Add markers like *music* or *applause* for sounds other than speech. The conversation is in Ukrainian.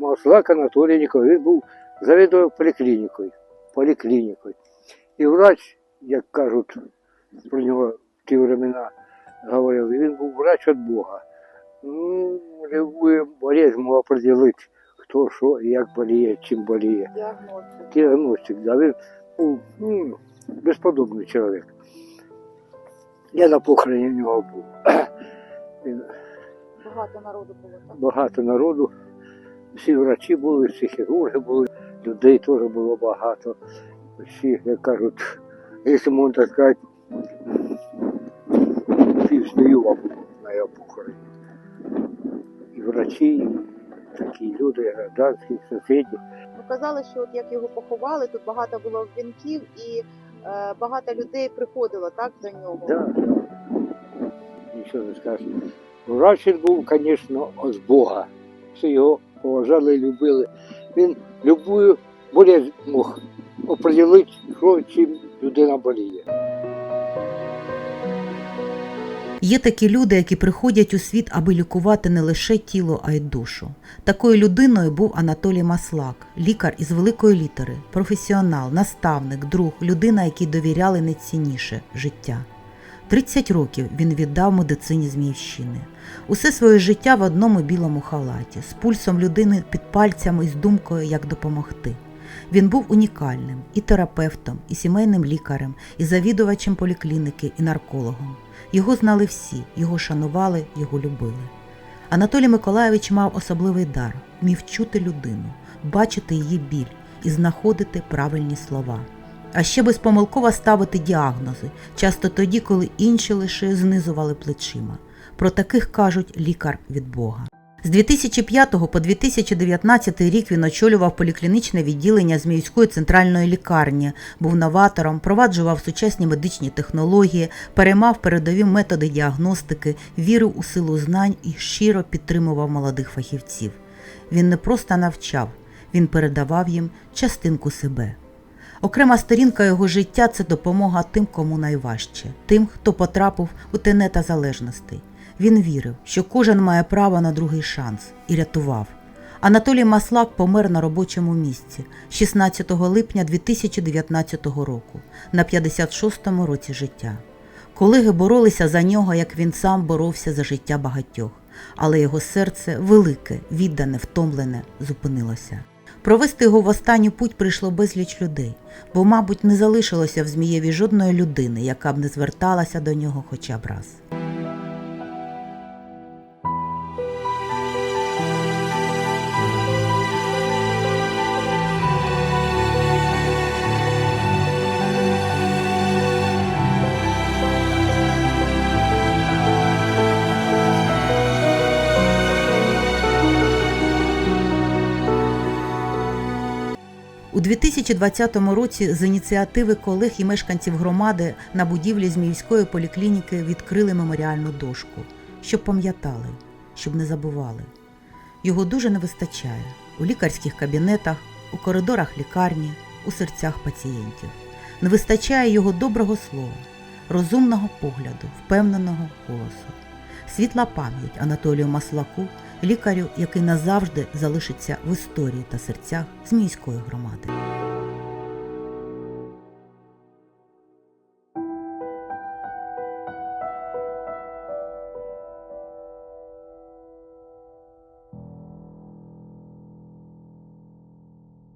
Маслак Анатолій Ніколаєвич, він був завідував поліклінікою. поліклінікою. І врач, як кажуть про нього в ті времена говорили, він був врач від Бога. Ну, любую болезнь мог определити, хто що і як боліє, чим боліє. Діагностика. Діагностик, да, він був ну, безподобний чоловік. Я на похороні в нього був. *clears throat* Багато народу було, так? багато народу. Всі врачі були, всі хірурги були, людей теж було багато. Всі, як кажуть, якщо можна так сказати, було на його похороні. І врачі, і такі люди, і гражданські, сусіди. Ви казали, що от як його поховали, тут багато було вінків і е, багато людей приходило так до нього. Так, Да. Нічого не скажеш. Врач був, звісно, з Бога. Всі його поважали і любили. Він любую болезнь мог определити, що чим людина боліє. Є такі люди, які приходять у світ, аби лікувати не лише тіло, а й душу. Такою людиною був Анатолій Маслак, лікар із великої літери, професіонал, наставник, друг, людина, якій довіряли найцінніше життя. 30 років він віддав медицині Зміївщини. Усе своє життя в одному білому халаті, з пульсом людини під пальцями і з думкою, як допомогти. Він був унікальним і терапевтом, і сімейним лікарем, і завідувачем поліклініки, і наркологом. Його знали всі, його шанували, його любили. Анатолій Миколайович мав особливий дар вмів чути людину, бачити її біль і знаходити правильні слова. А ще безпомилково ставити діагнози, часто тоді, коли інші лише знизували плечима. Про таких кажуть лікар від Бога. З 2005 по 2019 рік він очолював поліклінічне відділення Зміївської центральної лікарні, був новатором, проваджував сучасні медичні технології, переймав передові методи діагностики, вірив у силу знань і щиро підтримував молодих фахівців. Він не просто навчав, він передавав їм частинку себе. Окрема сторінка його життя це допомога тим, кому найважче, тим, хто потрапив у тенета залежностей. Він вірив, що кожен має право на другий шанс і рятував. Анатолій Маслак помер на робочому місці 16 липня 2019 року на 56-му році життя. Колеги боролися за нього, як він сам боровся за життя багатьох, але його серце велике, віддане, втомлене, зупинилося. Провести його в останню путь прийшло безліч людей, бо, мабуть, не залишилося в Змієві жодної людини, яка б не зверталася до нього хоча б раз. У 2020 році з ініціативи колег і мешканців громади на будівлі Зміївської поліклініки відкрили меморіальну дошку, щоб пам'ятали, щоб не забували. Його дуже не вистачає у лікарських кабінетах, у коридорах лікарні, у серцях пацієнтів. Не вистачає його доброго слова, розумного погляду, впевненого голосу. Світла пам'ять Анатолію Маслаку, лікарю, який назавжди залишиться в історії та серцях Зміївської громади.